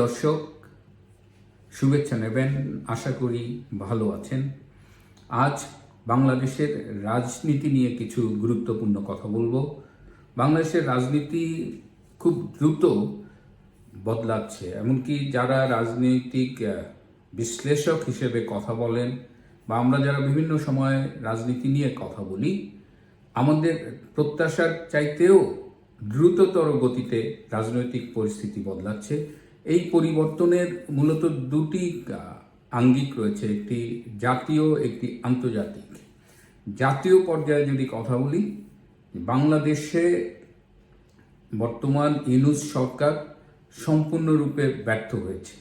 দর্শক, শুভেচ্ছা নেবেন, আশা করি ভালো আছেন। আজ বাংলাদেশের রাজনীতি নিয়ে কিছু গুরুত্বপূর্ণ কথা বলব। বাংলাদেশের রাজনীতি খুব দ্রুত বদলাচ্ছে, এমনকি যারা রাজনৈতিক বিশ্লেষক হিসেবে কথা বলেন, বা আমরা যারা বিভিন্ন সময় রাজনীতি নিয়ে কথা বলি, আমাদের প্রত্যাশার চাইতেও দ্রুততর গতিতে রাজনৈতিক পরিস্থিতি বদলাচ্ছে। এই পরিবর্তনের মূলত দুটি আঙ্গিক রয়েছে, একটি জাতীয়, একটি আন্তর্জাতিক। জাতীয় পর্যায়ে যদি কথা বলি, বাংলাদেশে বর্তমান ইনুস সরকার সম্পূর্ণরূপে ব্যর্থ হয়েছে।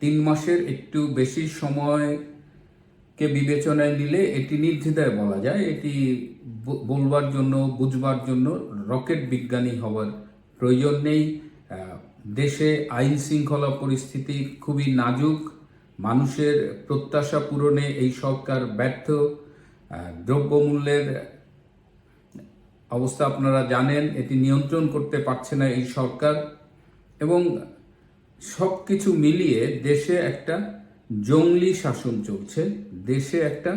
তিন মাসের একটু বেশি সময়কে বিবেচনায় নিলে এটি নির্দ্বিধায় বলা যায়, এটি বলবার জন্য, বুঝবার জন্য রকেট বিজ্ঞানী হওয়ার প্রয়োজন নেই। দেশে আইন শৃঙ্খলা পরিস্থিতি খুবই নাজুক, মানুষের প্রত্যাশা পূরণে এই সরকার ব্যর্থ। দ্রব্যমূল্যের অবস্থা আপনারা জানেন, এটি নিয়ন্ত্রণ করতে পারছে না এই সরকার এবং সব কিছু মিলিয়ে দেশে একটা জঙ্গলি শাসন চলছে, দেশে একটা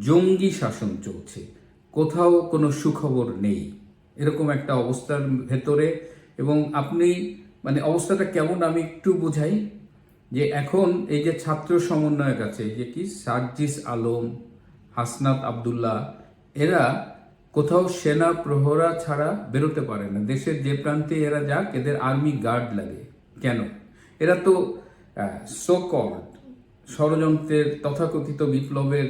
জঙ্গি শাসন চলছে। কোথাও কোনো সুখবর নেই। এরকম একটা অবস্থার ভেতরে এবং আপনি মানে অবস্থাটা কেমন আমি একটু বোঝাই, যে এখন এই যে ছাত্র সমন্বয়ক আছে যে কি? সার্জিস আলম, হাসনাত আবদুল্লাহ, এরা কোথাও সেনা প্রহরা ছাড়া বেরোতে পারে না। দেশের যে প্রান্তে এরা যাক, এদের আর্মি গার্ড লাগে। কেন? এরা তো সোকল্ড ষড়যন্ত্রের, তথাকথিত বিপ্লবের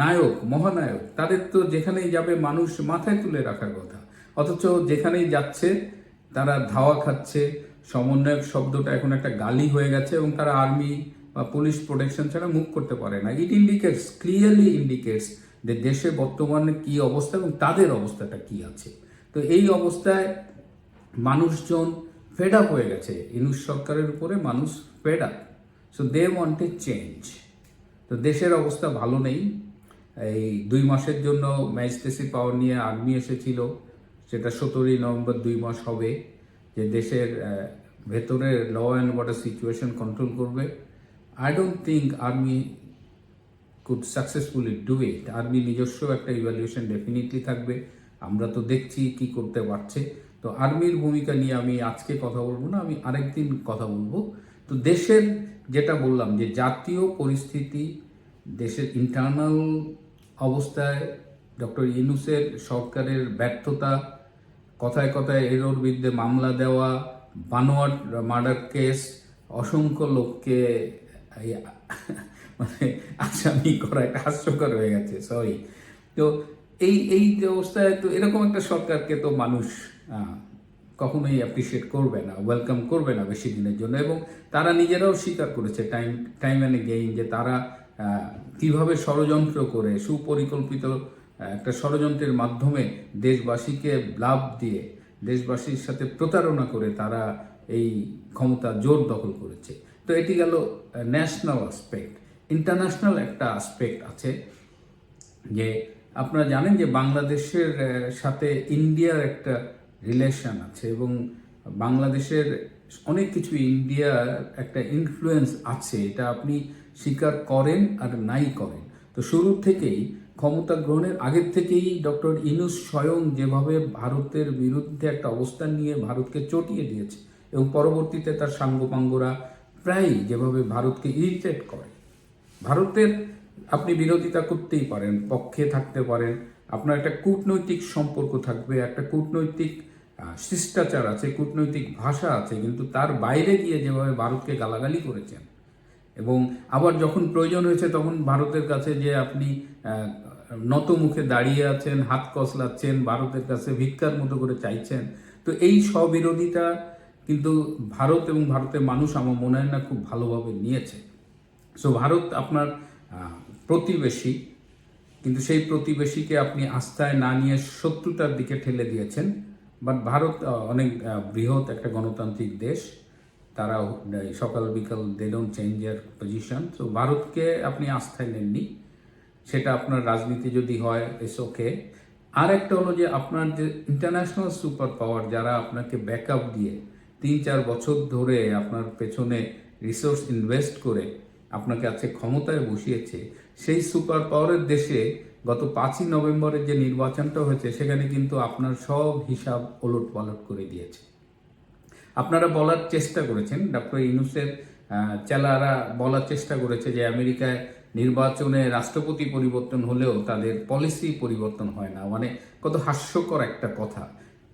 নায়ক, মহানায়ক। তাদের তো যেখানেই যাবে মানুষ মাথায় তুলে রাখার কথা। অথচ যেখানেই যাচ্ছে, তারা ধাওয়া খাচ্ছে সমন্বয়ক শব্দটা এখন একটা গালি হয়ে গেছে এবং তারা আর্মি বা পুলিশ প্রোটেকশন ছাড়া মুভ করতে পারে না। ইট ইন্ডিকেটস ক্লিয়ারলি ইন্ডিকেটস যে দেশে বর্তমানে কি অবস্থা এবং তাদের অবস্থাটা কি আছে। তো এই অবস্থায় মানুষজন ফেড আপ হয়ে গেছে। ইনুস সরকারের উপরে মানুষ fed up so they want a change তো দেশের অবস্থা ভালো নেই। এই দুই মাসের জন্য ম্যাজিস্ট্রেসি পাওয়ার নিয়ে আর্মি এসেছিল। সেটা সতেরোই নভেম্বর দুই মাস হবে। যে দেশের ভেতরে law and order situation control করবে। I don't think army could successfully do it army নিজস্ব একটা ইভ্যালুয়েশন ডেফিনেটলি থাকবে। আমরা তো দেখছি কি করতে পারছে। তো আর্মির ভূমিকা নিয়ে আমি আজকে কথা বলব না, আমি আরেকদিন কথা বলব। তো দেশের যেটা বললাম যে জাতীয় পরিস্থিতি, দেশের ইন্টারনাল অবস্থায় ডক্টর ইউনুসের সরকারের ব্যর্থতা কথায় কথায় এরোর বিরুদ্ধে মামলা দেওয়া, বানোয়াট মার্ডার কেস, অসংখ্য লোককে মানে আসামি করা একটা হাস্যকর হয়ে গেছে সরি তো এই এই অবস্থায় তো এরকম একটা সরকারকে তো মানুষ কখনোই অ্যাপ্রিসিয়েট করবে না ওয়েলকাম করবে না বেশি দিনের জন্য এবং তারা নিজেরাও স্বীকার করেছে টাইম টাইম অ্যান্ড গেইন যে তারা কীভাবে ষড়যন্ত্র করে, সুপরিকল্পিত একটা ষড়যন্ত্রের মাধ্যমে দেশবাসীকে লাভ দিয়ে, দেশবাসীর সাথে প্রতারণা করে তারা এই ক্ষমতা জোর দখল করেছে। তো এটি গেল ন্যাশনাল আসপেক্ট ইন্টারন্যাশনাল একটা আসপেক্ট আছে যে আপনারা জানেন যে বাংলাদেশের সাথে ইন্ডিয়ার একটা রিলেশন আছে এবং বাংলাদেশের অনেক কিছু ইন্ডিয়ার একটা ইনফ্লুয়েন্স আছে। এটা আপনি স্বীকার করেন আর নাই করেন। তো শুরু থেকেই ক্ষমতা গ্রহণের আগের থেকেই ডক্টর ইনুস স্বয়ং যেভাবে ভারতের বিরুদ্ধে একটা অবস্থান নিয়ে ভারতকে চটিয়ে দিয়েছে এবং পরবর্তীতে তার সাঙ্গপাঙ্গরা প্রায়ই যেভাবে ভারতকে ইরিটেট করে। ভারতের আপনি বিরোধিতা করতেই পারেন, পক্ষে থাকতে পারেন, আপনার একটা কূটনৈতিক সম্পর্ক থাকবে, একটা কূটনৈতিক শিষ্টাচার আছে, কূটনৈতিক ভাষা আছে, কিন্তু তার বাইরে গিয়ে যেভাবে ভারতকে গালাগালি করেছেন এবং আবার যখন প্রয়োজন হয়েছে তখন ভারতের কাছে যে আপনি নত মুখে দাঁড়িয়ে আছেন, হাত কসলাচ্ছেন, ভারতের কাছে ভিক্ষার মতো করে চাইছেন, তো এই স্ববিরোধিতা কিন্তু ভারত এবং ভারতের মানুষ আমার মনে হয় না খুব ভালোভাবে নিয়েছে। সো ভারত আপনার প্রতিবেশী, কিন্তু সেই প্রতিবেশীকে আপনি আস্থায় না নিয়ে শত্রুতার দিকে ঠেলে দিয়েছেন। বাট ভারত অনেক বৃহৎ একটা গণতান্ত্রিক দেশ। তারা আহ, সকাল বিকাল they don't change their position তো ভারতকে আপনি আস্থায় নেননি। সেটা আপনার রাজনীতি যদি হয় ইটস ওকে আর একটা হলো যে আপনার যে ইন্টারন্যাশনাল সুপার পাওয়ার যারা আপনাকে ব্যাকআপ দিয়ে তিন চার বছর ধরে আপনার পেছনে রিসোর্স ইনভেস্ট করে আপনাকে আজকে ক্ষমতায় বসিয়েছে সেই সুপার পাওয়ারের দেশে গত পাঁচই নভেম্বরের যে নির্বাচনটা হয়েছে সেখানে কিন্তু আপনার সব হিসাব ওলট পালট করে দিয়েছে। আপনারা বলার চেষ্টা করেছেন, ডক্টর ইউনুসের চেলারা বলার চেষ্টা করেছে যে আমেরিকায় নির্বাচনে রাষ্ট্রপতি পরিবর্তন হলেও তাদের পলিসি পরিবর্তন হয় না। মানে কত হাস্যকর একটা কথা।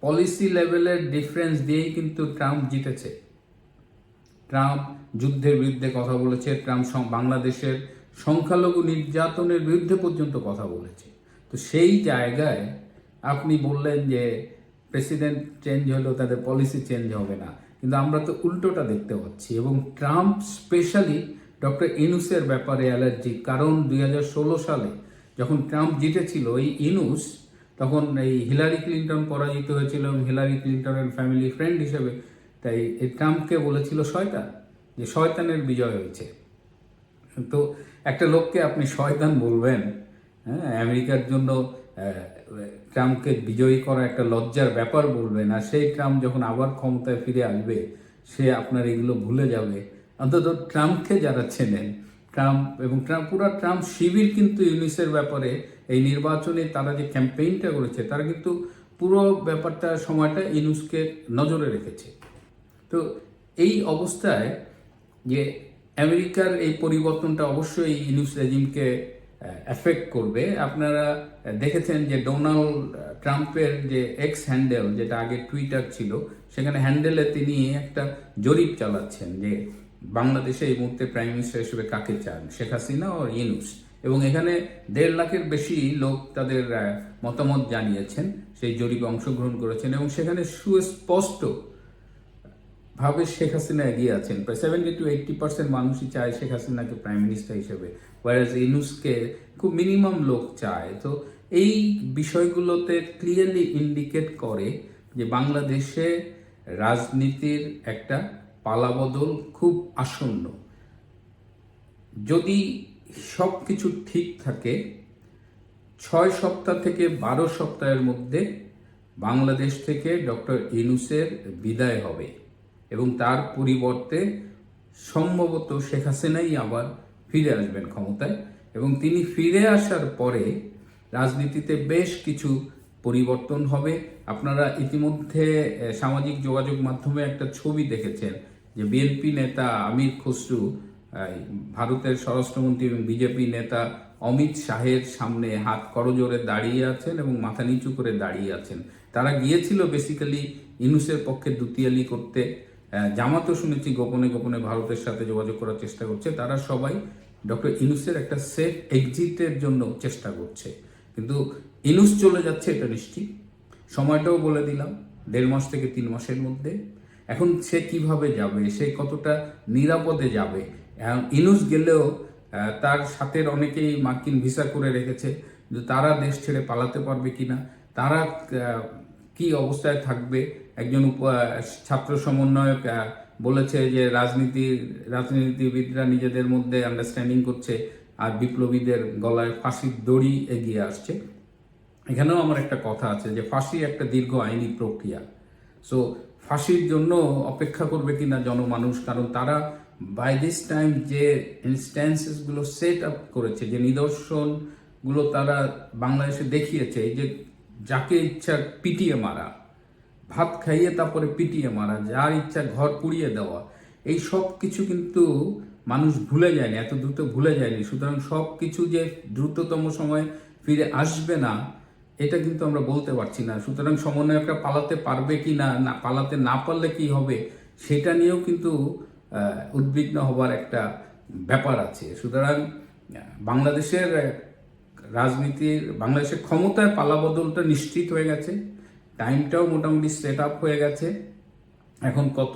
পলিসি লেভেলের ডিফারেন্স দিয়েই কিন্তু ট্রাম্প জিতেছে। ট্রাম্প যুদ্ধের বিরুদ্ধে কথা বলেছে, ট্রাম্প বাংলাদেশের সংখ্যালঘু নির্যাতনের বিরুদ্ধে পর্যন্ত কথা বলেছে। তো সেই জায়গায় আপনি বললেন যে প্রেসিডেন্ট চেঞ্জ হলেও তাদের পলিসি চেঞ্জ হবে না। কিন্তু আমরা তো উল্টোটা দেখতে পাচ্ছি এবং ট্রাম্প স্পেশালি ডক্টর ইনুসের ব্যাপারে অ্যালার্জি কারণ দুই হাজার ষোলো সালে যখন ট্রাম্প জিতেছিল এই ইনুস তখন এই হিলারি ক্লিন্টন পরাজিত হয়েছিল এবং হিলারি ক্লিন্টনের ফ্যামিলি ফ্রেন্ড হিসেবে তাই এই ট্রাম্পকে বলেছিল শয়তান, যে শয়তানের বিজয় হয়েছে। তো একটা লোককে আপনি শয়তান বলবেন হ্যাঁ আমেরিকার জন্য ট্রাম্পকে বিজয়ী করা একটা লজ্জার ব্যাপার বলবে না সেই ট্রাম্প যখন আবার ক্ষমতায় ফিরে আসবে, সে আপনার এগুলো ভুলে যাবে। অন্তত ট্রাম্পকে যারা চেনেন, ট্রাম্প এবং ট্রাম্প, পুরো ট্রাম্প শিবির কিন্তু ইউনিসের ব্যাপারে এই নির্বাচনে তারা যে ক্যাম্পেইনটা করেছে, তারা কিন্তু পুরো ব্যাপারটা, সময়টা ইউনুসকে নজরে রেখেছে। তো এই অবস্থায় যে আমেরিকার এই পরিবর্তনটা অবশ্যই ইউনুস রেজিমকে এফেক্ট করবে। আপনারা দেখেছেন যে ডোনাল্ড ট্রাম্পের যে এক্স হ্যান্ডেল যেটা আগে টুইটার ছিল, সেখানে হ্যান্ডেলে তিনি একটা জরিপ চালাচ্ছেন যে বাংলাদেশে এই মুহূর্তে প্রাইম মিনিস্টার হিসেবে কাকে চান, শেখ হাসিনা ও ইউনুস? এবং এখানে দেড় লাখের বেশি লোক তাদের মতামত জানিয়েছেন, সেই জরিপে অংশগ্রহণ করেছেন এবং সেখানে সুস্পষ্ট ভাবে শেখ হাসিনা এগিয়ে আছেন। প্রায় সেভেন্টি টু এইটটি পার্সেন্ট মানুষই চায় শেখ হাসিনাকে প্রাইম মিনিস্টার হিসেবে। ওয়ারাজ ইনুসকে খুব মিনিমাম লোক চায়। তো এই বিষয়গুলোতে ক্লিয়ারলি ইন্ডিকেট করে যে বাংলাদেশে রাজনীতির একটা পালাবদল খুব আসন্ন। যদি সব কিছু ঠিক থাকে, ছয় সপ্তাহ থেকে বারো সপ্তাহের মধ্যে বাংলাদেশ থেকে ডক্টর ইনুসের বিদায় হবে। এবং তার পরিবর্তে সম্ভবত শেখ হাসিনাই আবার ফিরে আসবেন ক্ষমতায়। এবং তিনি ফিরে আসার পরে রাজনীতিতে বেশ কিছু পরিবর্তন হবে। আপনারা ইতিমধ্যে সামাজিক যোগাযোগ মাধ্যমে একটা ছবি দেখেছেন যে বিএনপি নেতা আমির খসরু ভারতের স্বরাষ্ট্রমন্ত্রী এবং বিজেপি নেতা অমিত শাহের সামনে হাত করজোরে দাঁড়িয়ে আছেন এবং মাথা নিচু করে দাঁড়িয়ে আছেন। তারা গিয়েছিল বেসিক্যালি ইনুসের পক্ষে দুতিয়ালি করতে। জামাতও শুনেছি গোপনে গোপনে ভারতের সাথে যোগাযোগ করার চেষ্টা করছে। তারা সবাই ডক্টর ইনুসের একটা সেফ এক্সিটের জন্য চেষ্টা করছে। কিন্তু ইনুস চলে যাচ্ছে এটা নিশ্চিত। সময়টাও বলে দিলাম দেড় মাস থেকে তিন মাসের মধ্যে। এখন সে কীভাবে যাবে সে কতটা নিরাপদে যাবে? ইনুস গেলেও তার সাথের অনেকেই মার্কিন ভিসা করে রেখেছে কিন্তু তারা দেশ ছেড়ে পালাতে পারবে কিনা তারা আহ, কি অবস্থায় থাকবে একজন ছাত্র সমন্বয়ক বলেছে যে রাজনীতির রাজনীতিবিদরা নিজেদের মধ্যে আন্ডারস্ট্যান্ডিং করছে আর বিপ্লবীদের গলায় ফাঁসির দড়ি এগিয়ে আসছে। এখানেও আমার একটা কথা আছে যে ফাঁসি একটা দীর্ঘ আইনি প্রক্রিয়া। সো ফাঁসির জন্য অপেক্ষা করবে কিনা জনমানুষ, কারণ তারা বাই দিস টাইম যে ইনস্ট্যান্সেসগুলো সেট আপ করেছে, যে নিদর্শনগুলো তারা বাংলাদেশে দেখিয়েছে, এই যে যাকে ইচ্ছা পিটিয়ে মারা ভাত খাইয়ে তারপরে পিটিয়ে মারা, যার ইচ্ছা ঘর পুড়িয়ে দেওয়া, এই সব কিছু কিন্তু মানুষ ভুলে যায়নি, এত দ্রুত ভুলে যায়নি। সুতরাং সব কিছু যে দ্রুততম সময় ফিরে আসবে না, এটা কিন্তু আমরা বলতে পারছি না। সুতরাং সমন্বয়করা পালাতে পারবে কি না না, পালাতে না পারলে কি হবে, সেটা নিয়েও কিন্তু উদ্বিগ্ন হবার একটা ব্যাপার আছে। সুতরাং বাংলাদেশের রাজনীতির, বাংলাদেশের ক্ষমতায় পালাবদলটা নিশ্চিত হয়ে গেছে। টাইমটাও মোটামুটি সেট আপ হয়ে গেছে। এখন কত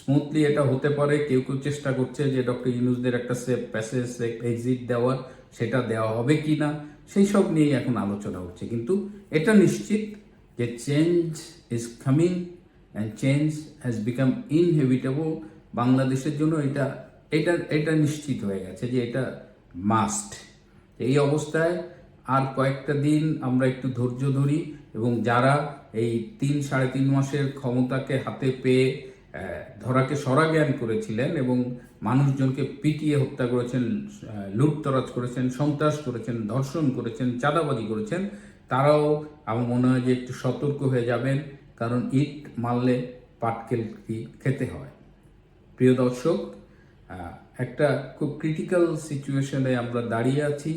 স্মুথলি এটা হতে পারে, কেউ কেউ চেষ্টা করছে যে ডক্টর ইউনুসদের একটা সেফ প্যাসেজ সেফ এক্সিট দেওয়ার, সেটা দেওয়া হবে কি না সেই সব নিয়েই এখন আলোচনা হচ্ছে। কিন্তু এটা নিশ্চিত যে change is coming and change has become inevitable বাংলাদেশের জন্য এটা এটা এটা নিশ্চিত হয়ে গেছে যে এটা মাস্ট এই অবস্থায় আর কয়েকটা দিন আমরা একটু ধৈর্য ধরি এবং যারা এই তিন, সাড়ে তিন মাসের ক্ষমতাকে হাতে পেয়ে ধরাকে সরাজ্ঞান করেছিলেন এবং মানুষজনকে পিটিয়ে হত্যা করেছেন লুটতরাজ করেছেন, সন্ত্রাস করেছেন, ধর্ষণ করেছেন, চাঁদাবাজি করেছেন। তারাও আমার মনে হয় যে একটু সতর্ক হয়ে যাবেন, কারণ ইট মারলে পাটকেল কি খেতে হয়। প্রিয় দর্শক একটা খুব ক্রিটিক্যাল সিচুয়েশনে আমরা দাঁড়িয়ে আছি।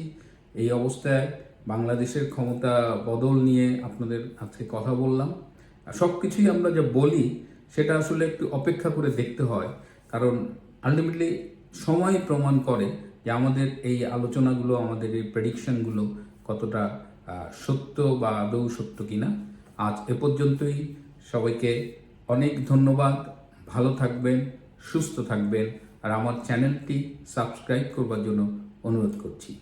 এই অবস্থায় বাংলাদেশের ক্ষমতা বদল নিয়ে আপনাদের আজকে কথা বললাম। সব কিছুই আমরা যা বলি, সেটা আসলে একটু অপেক্ষা করে দেখতে হয়। কারণ আলটিমেটলি সময় প্রমাণ করে যে আমাদের এই আলোচনাগুলো, আমাদের এই প্রেডিকশনগুলো কতটা সত্য বা আদৌ সত্য কিনা। আজ এ পর্যন্তই। সবাইকে অনেক ধন্যবাদ। ভালো থাকবেন, সুস্থ থাকবেন। আর আমার চ্যানেলটি সাবস্ক্রাইব করবার জন্য অনুরোধ করছি।